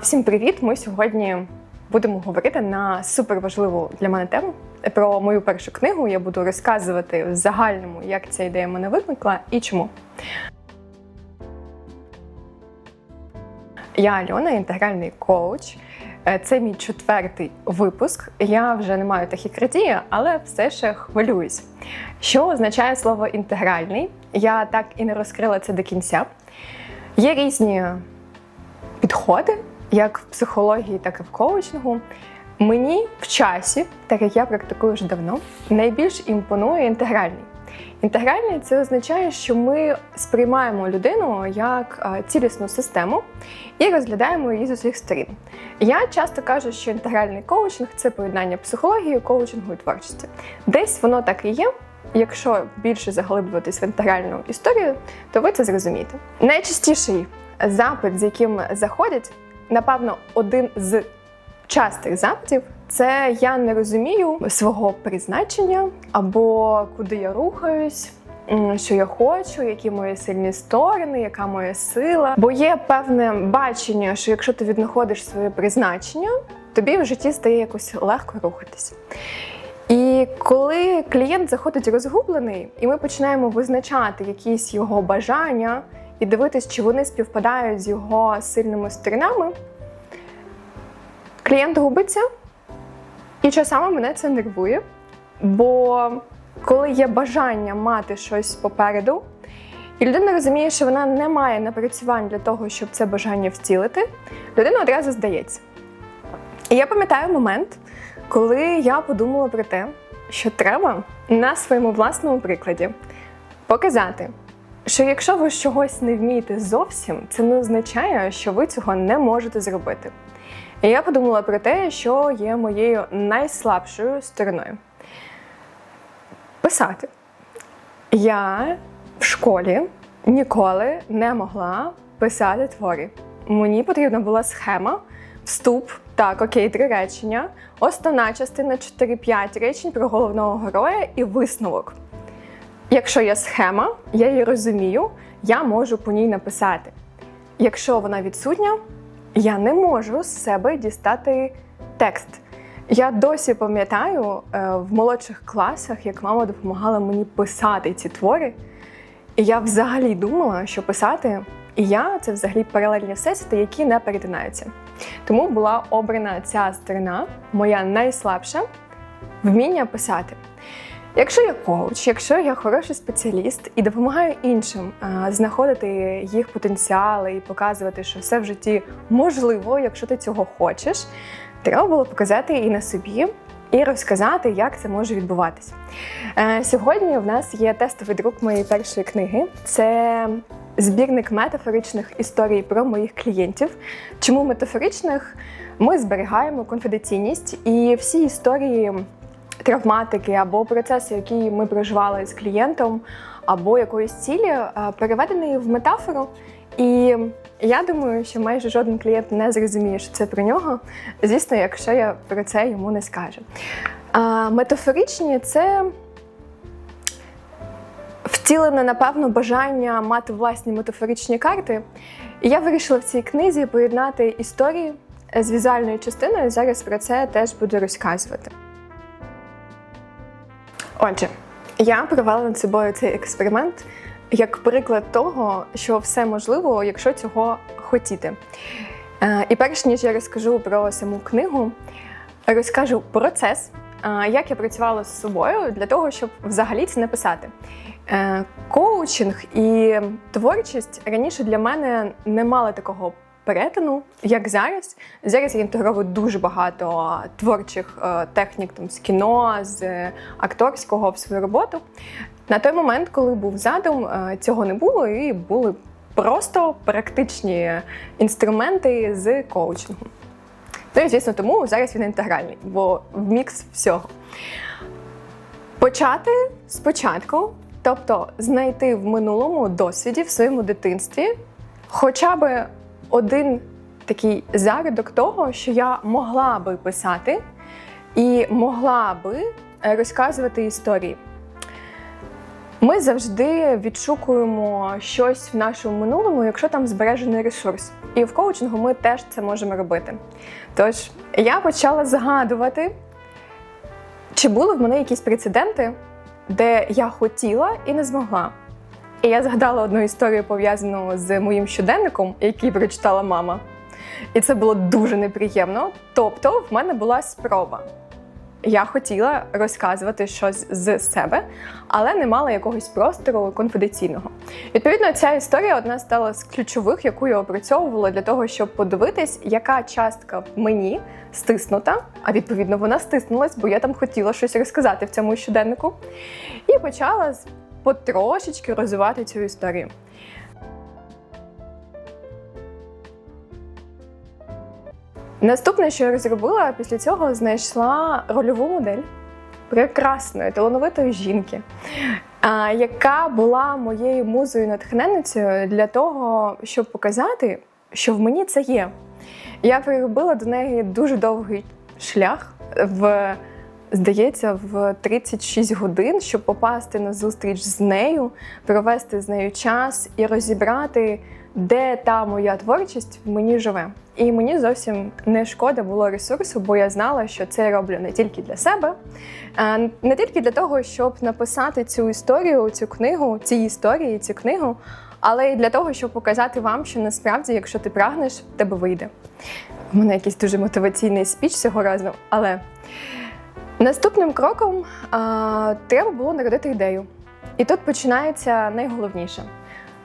Всім привіт! Ми сьогодні будемо говорити на суперважливу для мене тему про мою першу книгу. Я буду розказувати в загальному, як ця ідея мене виникла і чому. Я Альона, інтегральний коуч. Е, Це мій четвертий випуск. Я вже не маю тахікардії, але все ще хвилююсь. Що означає слово інтегральний? Я так і не розкрила це до кінця. Є різні підходи, як в психології, так і в коучингу. Мені в часі, так як я практикую вже давно, найбільш імпонує інтегральний. Інтегральний це означає, що ми сприймаємо людину як цілісну систему і розглядаємо її з усіх сторін. Я часто кажу, що інтегральний коучинг це поєднання психології, коучингу і творчості. Десь воно так і є. Якщо більше заглиблюватись в інтегральну історію, то ви це зрозумієте. Найчастіший запит, з яким заходять, напевно, один з частих запитів це я не розумію свого призначення або куди я рухаюсь. Що я хочу, які мої сильні сторони, яка моя сила. Бо є певне бачення, що якщо ти віднаходиш своє призначення, тобі в житті стає якось легко рухатись. І коли клієнт заходить розгублений, і ми починаємо визначати якісь його бажання і дивитись, чи вони співпадають з його сильними сторонами, клієнт губиться, і часами мене це нервує. Бо коли є бажання мати щось попереду, і людина розуміє, що вона не має напрацювань для того, щоб це бажання втілити, людина одразу здається. І я пам'ятаю момент, коли я подумала про те, що треба на своєму власному прикладі показати, що якщо ви чогось не вмієте зовсім, це не означає, що ви цього не можете зробити. І я подумала про те, що є моєю найслабшою стороною. Писати. Я в школі ніколи не могла писати твори. Мені потрібна була схема, вступ, так, окей, три речення, основна частина 4-5 речень про головного героя і висновок. Якщо є схема, я її розумію, я можу по ній написати. Якщо вона відсутня, я не можу з себе дістати текст. Я досі пам'ятаю е, в молодших класах, як мама допомагала мені писати ці твори. І я взагалі думала, що писати і я це взагалі паралельні всесвіти, які не перетинаються. Тому була обрана ця сторона, моя найслабша вміння писати. Якщо я коуч, якщо я хороший спеціаліст і допомагаю іншим а, знаходити їх потенціали і показувати, що все в житті можливо, якщо ти цього хочеш, треба було показати і на собі. І розказати, як це може відбуватися. Е, сьогодні в нас є тестовий друк моєї першої книги. Це збірник метафоричних історій про моїх клієнтів. Чому метафоричних? Ми зберігаємо конфіденційність і всі історії травматики або процеси, які ми проживали з клієнтом, або якоїсь цілі, е, переведений в метафору. І я думаю, що майже жоден клієнт не зрозуміє, що це про нього, звісно, якщо я про це йому не скажу. Метафоричні це втілене, напевно, бажання мати власні метафоричні карти. І я вирішила в цій книзі поєднати історії з візуальною частиною. Зараз про це теж буду розказувати. Отже, я провела над собою цей експеримент як приклад того, що все можливо, якщо цього хотіти. Е, І перш ніж я розкажу про саму книгу, розкажу процес, е, як я працювала з собою для того, щоб взагалі це написати. Е, Коучинг і творчість раніше для мене не мали такого перетину, як зараз. Зараз я інтегровую дуже багато творчих е, технік там, з кіно, з акторського в свою роботу. На той момент, коли був задум, е, цього не було, і були просто практичні інструменти з коучингу. Ну і звісно, тому зараз він інтегральний, бо в мікс всього. Почати спочатку, тобто знайти в минулому досвіді в своєму дитинстві хоча б один такий зарядок того, що я могла би писати і могла би е, розказувати історії. Ми завжди відшукуємо щось в нашому минулому, якщо там збережений ресурс. І в коучингу ми теж це можемо робити. Тож я почала згадувати, чи були в мене якісь прецеденти, де я хотіла і не змогла. І я згадала одну історію пов'язану з моїм щоденником, який прочитала мама. І це було дуже неприємно. Тобто, в мене була спроба. Я хотіла розказувати щось з себе, але не мала якогось простору конфіденційного. Відповідно, ця історія одна стала з ключових, яку я опрацьовувала для того, щоб подивитись, яка частка в мені стиснута. А відповідно, вона стиснулась, бо я там хотіла щось розказати в цьому щоденнику. І почала потрошечки розвивати цю історію. Наступне, що я розробила, після цього знайшла рольову модель прекрасної, талановитої жінки, яка була моєю музою натхненницею для того, щоб показати, що в мені це є. Я проробила до неї дуже довгий шлях в. Здається, в 36 годин, щоб попасти на зустріч з нею, провести з нею час і розібрати, де та моя творчість мені живе. І мені зовсім не шкода було ресурсу, бо я знала, що це роблю не тільки для себе, е, не тільки для того, щоб написати цю історію, цю книгу, ці історії, цю книгу, але й для того, щоб показати вам, що насправді, якщо ти прагнеш, тебе вийде. У мене якийсь дуже мотиваційний спіч цього разу, але наступним кроком а, треба було народити ідею. І тут починається найголовніше.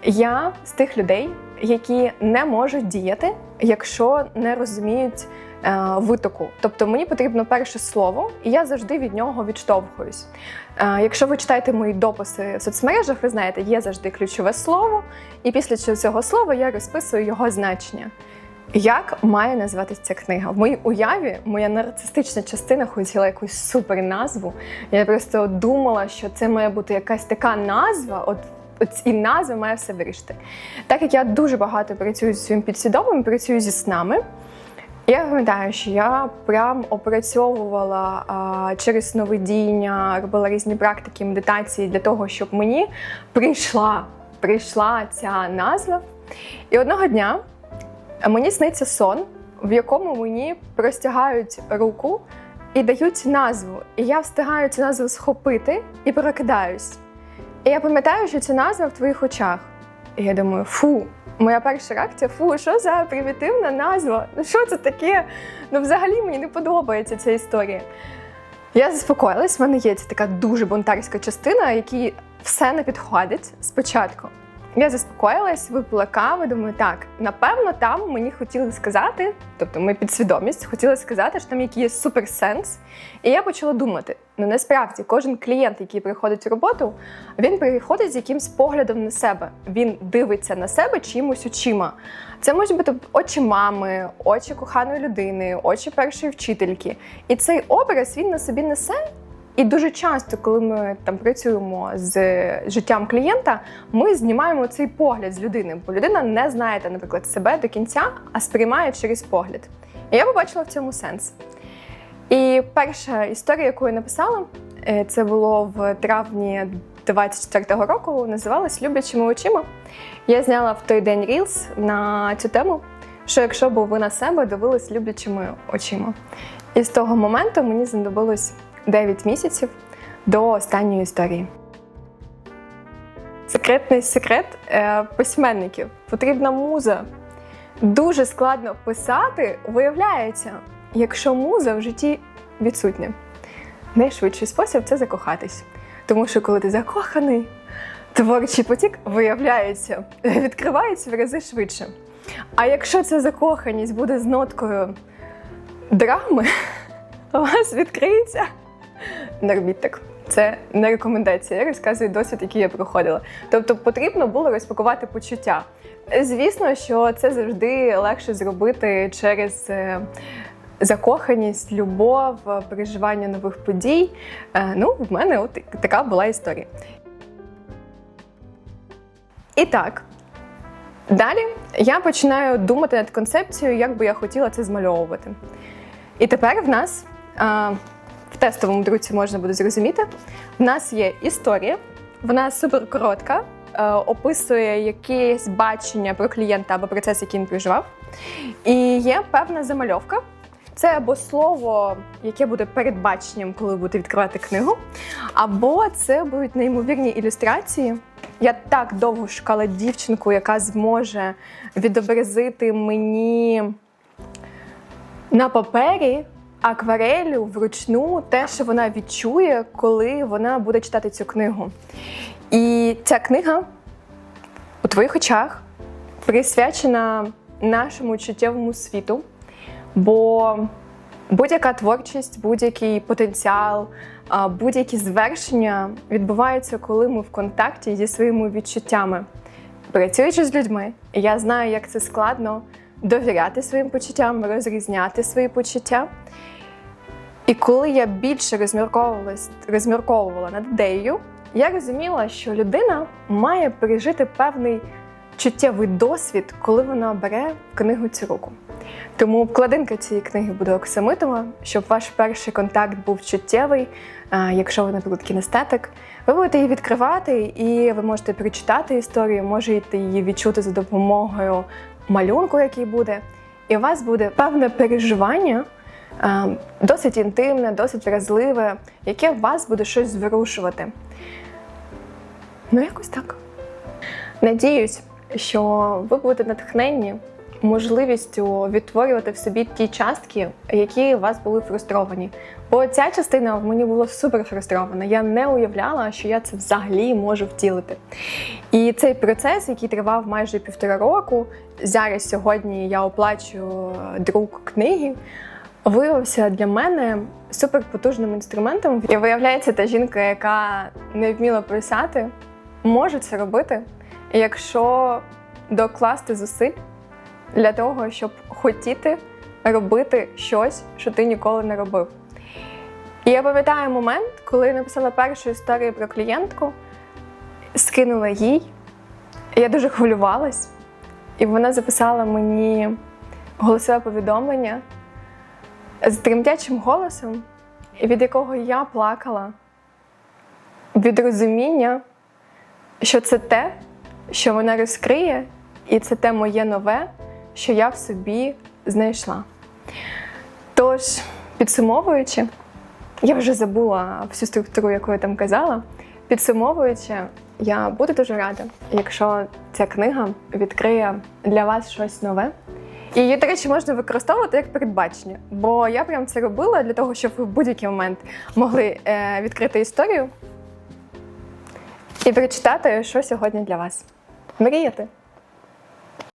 Я з тих людей, які не можуть діяти, якщо не розуміють е, витоку. Тобто мені потрібно перше слово, і я завжди від нього відштовхуюсь. Е, якщо ви читаєте мої дописи в соцмережах, ви знаєте, є завжди ключове слово, і після цього слова я розписую його значення. Як має називатися ця книга? В моїй уяві моя нарцистична частина хотіла якусь супер назву. Я просто думала, що це має бути якась така назва. От і назва має все вирішити. Так як я дуже багато працюю зі своїм підсвідомим, працюю зі снами. Я пам'ятаю, що я прям опрацьовувала а, через сновидіння, робила різні практики, медитації для того, щоб мені прийшла, прийшла ця назва. І одного дня мені сниться сон, в якому мені простягають руку і дають назву. І я встигаю цю назву схопити і прокидаюсь. І я пам'ятаю, що ця назва в твоїх очах. І я думаю, фу, моя перша реакція, фу, що за примітивна назва? Ну що це таке? Ну, взагалі мені не подобається ця історія. Я заспокоїлась, в мене є ця така дуже бунтарська частина, якій все не підходить спочатку. Я заспокоїлась, випила каву, думаю, так, напевно, там мені хотіли сказати, тобто моя підсвідомість хотіла сказати, що там якийсь суперсенс. І я почала думати: ну насправді кожен клієнт, який приходить в роботу, він приходить з якимсь поглядом на себе. Він дивиться на себе чимось очима. Це може бути очі мами, очі коханої людини, очі першої вчительки. І цей образ він на собі несе. І дуже часто, коли ми там працюємо з життям клієнта, ми знімаємо цей погляд з людини, бо людина не знає, наприклад, себе до кінця, а сприймає через погляд. І я побачила в цьому сенс. І перша історія, яку я написала, е, це було в травні 24-го року, називалась Люблячими очима. Я зняла в той день рілс на цю тему, що якщо б ви на себе дивились люблячими очима. І з того моменту мені знадобилось 9 місяців до останньої історії. Секретний секрет е, письменників. Потрібна муза. Дуже складно писати, виявляється, якщо муза в житті відсутня. Найшвидший спосіб це закохатись. Тому що коли ти закоханий, творчий потік виявляється, відкривається в рази швидше. А якщо ця закоханість буде з ноткою драми, у вас відкриється. Не робіть так. Це не рекомендація. Я розказую досвід, який я проходила. Тобто потрібно було розпакувати почуття. Звісно, що це завжди легше зробити через е, закоханість, любов, переживання нових подій. Е, Ну, в мене от така була історія. І так, далі я починаю думати над концепцією, як би я хотіла це змальовувати. І тепер в нас в тестовому друці можна буде зрозуміти, в нас є історія, Вона супер коротка, е, описує якесь бачення про клієнта або процес, який він проживав. І є певна замальовка. Це або слово, яке буде передбаченням, коли будете відкривати книгу, або це будуть неймовірні ілюстрації. Я так довго шукала дівчинку, яка зможе відобразити мені на папері акварелю вручну те, що вона відчує, коли вона буде читати цю книгу. І ця книга у твоїх очах присвячена нашому чуттєвому світу, бо будь-яка творчість, будь-який потенціал, будь-які звершення відбуваються, коли ми в контакті зі своїми відчуттями. Працюючи з людьми, я знаю, як це складно довіряти своїм почуттям, розрізняти свої почуття. І коли я більше розмірковувала над ідеєю, я розуміла, що людина має пережити певний чуттєвий досвід, коли вона бере книгу цю руку. Тому обкладинка цієї книги буде оксамитова, щоб ваш перший контакт був чуттєвий. Якщо ви, наприклад, кінестетик, ви будете її відкривати, і ви можете прочитати історію, можете її відчути за допомогою малюнку, який буде. І у вас буде певне переживання, досить інтимне, досить вразливе, яке вас буде щось зворушувати. Ну, якось так. Надіюсь, що ви будете натхненні можливістю відтворювати в собі ті частки, які у вас були фрустровані. Бо ця частина в мені була супер фрустрована. Я не уявляла, що я це взагалі можу втілити. І цей процес, який тривав майже півтора року, зараз сьогодні я оплачую друк книги. Виявився для мене суперпотужним інструментом. І виявляється, та жінка, яка не вміла писати, може це робити, якщо докласти зусиль для того, щоб хотіти робити щось, що ти ніколи не робив. І я пам'ятаю момент, коли я написала першу історію про клієнтку, скинула їй. Я дуже хвилювалась, і вона записала мені голосове повідомлення з тремтячим голосом, від якого я плакала від розуміння, що це те, що вона розкриє, і це те моє нове, що я в собі знайшла. Тож, підсумовуючи, я вже забула всю структуру, яку я там казала. Підсумовуючи, я буду дуже рада, якщо ця книга відкриє для вас щось нове. І її, до речі, можна використовувати як передбачення, бо я прям це робила для того, щоб ви в будь-який момент могли е, відкрити історію і прочитати, що сьогодні для вас. Мріяти.